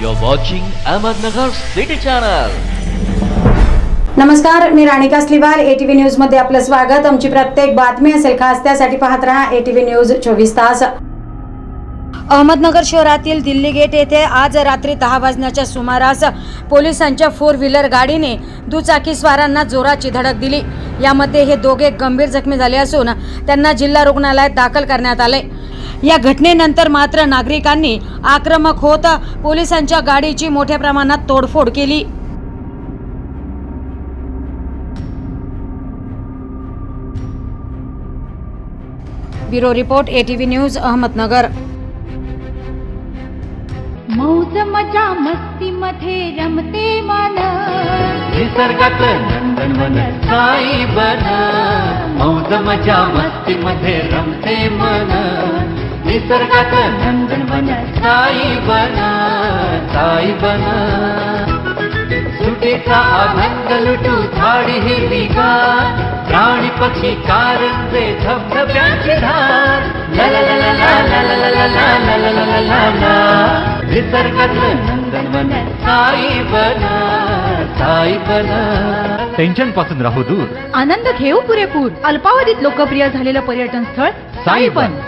You're watching Ahmednagar City Channel. नमस्कार मी Ranika स्लिवाल. ATV न्यूजमध्ये आपलं स्वागत. आमची प्रत्येक बातमी असेल खास त्यासाठी पाहत राहा एटीव्ही न्यूज चोवीस तास. अहमदनगर शहरातील दिल्ली गेट येथे आज रात्री दहा वाजण्याच्या सुमारास पोलिसांच्या फोर व्हीलर गाडीने दुचाकीस्वारांना जोराची धडक दिली. यामध्ये हे दोघे गंभीर जखमी झाले असून त्यांना जिल्हा रुग्णालयात दाखल करण्यात आले. या घटनेनंतर मात्र नागरिकांनी आक्रमक होत पोलिसांच्या गाडीची मोठ्या प्रमाणात तोडफोड केली. Bureau report ATV news Ahmednagar. मौज मजा मस्ती मध्ये रमते मन. निसर्गात नंदनवन साई बन. मौज मजा मस्ती मध्ये रमते मन. निसर्गात नंदनवन साई बन साई बन सुटीचा आनंद लुटू झाडी हिरवी गार प्राणी पक्षी कारंजे धबधब्याची धार ला ला ला ला ला ला ला ला ला ला ला ला ला ला ला निसर्गात नंदनवन साई बन साई बन टेन्शनपासून राहू दूर आनंद घेऊ पुरेपूर अल्पावधीत लोकप्रिय झालेलं पर्यटन स्थळ साईपन